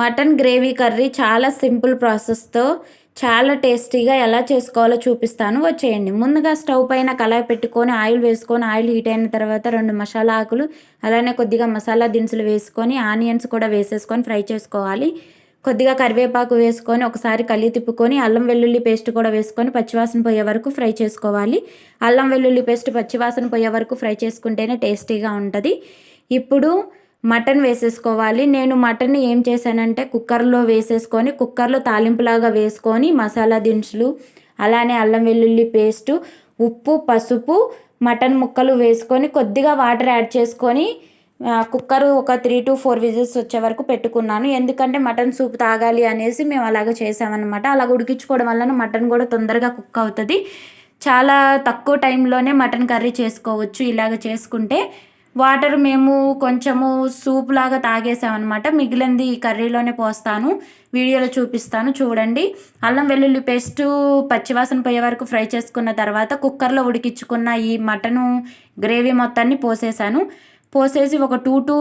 Mutton gravy curry చాలా simple ప్రాసెస్తో చాలా టేస్టీగా ఎలా చేసుకోవాలో చూపిస్తాను. వచ్చేయండి. ముందుగా స్టవ్ పైన కళాయి పెట్టుకొని ఆయిల్ వేసుకొని ఆయిల్ హీట్ అయిన తర్వాత రెండు మసాలా ఆకులు అలానే కొద్దిగా మసాలా దినుసులు వేసుకొని ఆనియన్స్ కూడా వేసేసుకొని ఫ్రై చేసుకోవాలి. కొద్దిగా కరివేపాకు వేసుకొని ఒకసారి కలిగి తిప్పుకొని అల్లం వెల్లుల్లి పేస్ట్ కూడా వేసుకొని పచ్చివాసన పోయే వరకు ఫ్రై చేసుకోవాలి. అల్లం వెల్లుల్లి పేస్ట్ పచ్చివాసన పోయే వరకు ఫ్రై చేసుకుంటేనే టేస్టీగా ఉంటుంది. ఇప్పుడు మటన్ వేసేసుకోవాలి. నేను మటన్ ఏం చేశానంటే కుక్కర్లో వేసేసుకొని కుక్కర్లో తాలింపులాగా వేసుకొని మసాలా దినుసులు అలానే అల్లం వెల్లుల్లి పేస్టు ఉప్పు పసుపు మటన్ ముక్కలు వేసుకొని కొద్దిగా వాటర్ యాడ్ చేసుకొని కుక్కర్ ఒక త్రీ టు ఫోర్ విజిల్స్ వచ్చే వరకు పెట్టుకున్నాను. ఎందుకంటే మటన్ సూప్ తాగాలి అనేసి మేము అలాగ చేసామన్నమాట. అలా ఉడికించుకోవడం వలన మటన్ కూడా తొందరగా కుక్ అవుతుంది. చాలా తక్కువ టైంలోనే మటన్ కర్రీ చేసుకోవచ్చు ఇలాగ చేసుకుంటే. వాటర్ మేము కొంచెము సూప్ లాగా తాగేసామన్నమాట. మిగిలింది ఈ కర్రీలోనే పోస్తాను. వీడియోలో చూపిస్తాను చూడండి. అల్లం వెల్లుల్లి పేస్టు పచ్చివాసన పోయే వరకు ఫ్రై చేసుకున్న తర్వాత కుక్కర్లో ఉడికించుకున్న ఈ మటను గ్రేవీ మొత్తాన్ని పోసేసాను. పోసేసి ఒక టూ టు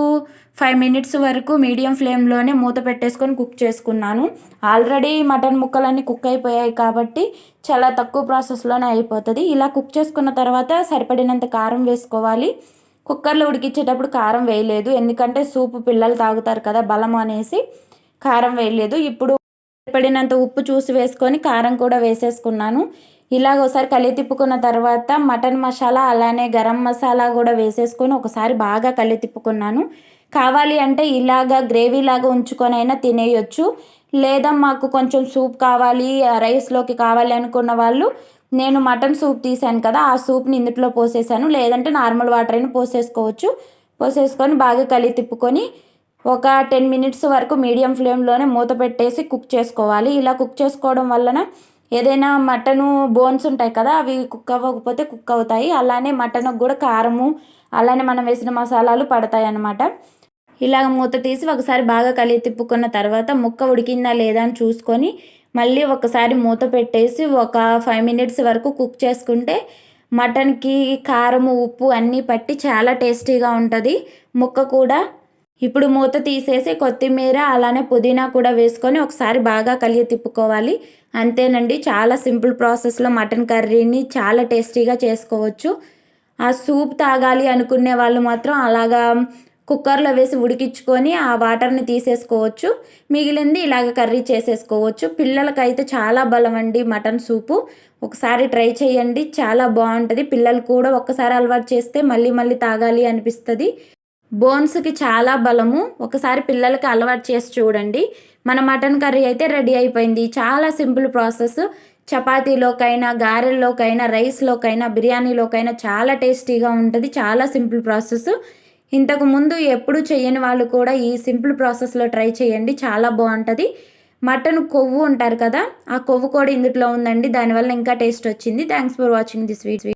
ఫైవ్ మినిట్స్ వరకు మీడియం ఫ్లేమ్లోనే మూత పెట్టేసుకొని కుక్ చేసుకున్నాను. ఆల్రెడీ మటన్ ముక్కలన్నీ కుక్ అయిపోయాయి కాబట్టి చాలా తక్కువ ప్రాసెస్లోనే అయిపోతుంది. ఇలా కుక్ చేసుకున్న తర్వాత సరిపడినంత కారం వేసుకోవాలి. కుక్కర్లో ఉడికించేటప్పుడు కారం వేయలేదు. ఎందుకంటే సూపు పిల్లలు తాగుతారు కదా బలం అనేసి కారం వేయలేదు. ఇప్పుడు పడినంత ఉప్పు చూసి వేసుకొని కారం కూడా వేసేసుకున్నాను. ఇలాగ ఒకసారి కలిగి తిప్పుకున్న తర్వాత మటన్ మసాలా అలానే గరం మసాలా కూడా వేసేసుకొని ఒకసారి బాగా కలి తిప్పుకున్నాను. కావాలి అంటే ఇలాగా గ్రేవీ లాగా ఉంచుకొని అయినా తినేయొచ్చు. లేదా మాకు కొంచెం సూప్ కావాలి రైస్లోకి కావాలి అనుకున్న వాళ్ళు నేను మటన్ సూప్ తీసాను కదా ఆ సూప్ని ఇందులో పోసేసాను. లేదంటే నార్మల్ వాటర్ అయినా పోసేసుకోవచ్చు. పోసేసుకొని బాగా కలిగి తిప్పుకొని ఒక టెన్ మినిట్స్ వరకు మీడియం ఫ్లేమ్లోనే మూత పెట్టేసి కుక్ చేసుకోవాలి. ఇలా కుక్ చేసుకోవడం వలన ఏదైనా మటను బోన్స్ ఉంటాయి కదా అవి కుక్ అవ్వకపోతే కుక్ అవుతాయి. అలానే మటన్కి కూడా కారము అలానే మనం వేసిన మసాలాలు పడతాయి అన్నమాట. ఇలాగ మూత తీసి ఒకసారి బాగా కలిగి తిప్పుకున్న తర్వాత ముక్క ఉడికిందా లేదా అని చూసుకొని మళ్ళీ ఒకసారి మూత పెట్టేసి ఒక ఫైవ్ మినిట్స్ వరకు కుక్ చేసుకుంటే మటన్కి కారము ఉప్పు అన్నీ పట్టి చాలా టేస్టీగా ఉంటుంది. ముక్క కూడా ఇప్పుడు మూత తీసేసి కొత్తిమీర అలానే పుదీనా కూడా వేసుకొని ఒకసారి బాగా కలిగి తిప్పుకోవాలి. అంతేనండి చాలా సింపుల్ ప్రాసెస్లో మటన్ కర్రీని చాలా టేస్టీగా చేసుకోవచ్చు. ఆ సూప్ తాగాలి అనుకునే వాళ్ళు మాత్రం అలాగా కుక్కర్లో వేసి ఉడికించుకొని ఆ వాటర్ని తీసేసుకోవచ్చు. మిగిలింది ఇలాగ కర్రీ చేసేసుకోవచ్చు. పిల్లలకైతే చాలా బలం అండి మటన్ సూపు. ఒకసారి ట్రై చేయండి. చాలా బాగుంటుంది. పిల్లలు కూడా ఒక్కసారి అలవాటు చేస్తే మళ్ళీ మళ్ళీ తాగాలి అనిపిస్తుంది. బోన్స్కి చాలా బలము. ఒకసారి పిల్లలకి అలవాటు చేసి చూడండి. మన మటన్ కర్రీ అయితే రెడీ అయిపోయింది. చాలా సింపుల్ ప్రాసెస్. చపాతీలోకైనా గారెల్లోకైనా రైస్లోకైనా బిర్యానీలోకైనా చాలా టేస్టీగా ఉంటుంది. చాలా సింపుల్ ప్రాసెస్. ఇంతకు ముందు ఎప్పుడు చేయని వాళ్ళు కూడా ఈ సింపుల్ ప్రాసెస్లో ట్రై చేయండి చాలా బాగుంటుంది. మటన్ కొవ్వు ఉంటారు కదా ఆ కొవ్వు కూడా ఇందులో ఉందండి దానివల్ల ఇంకా టేస్ట్ వచ్చింది. Thanks for watching this video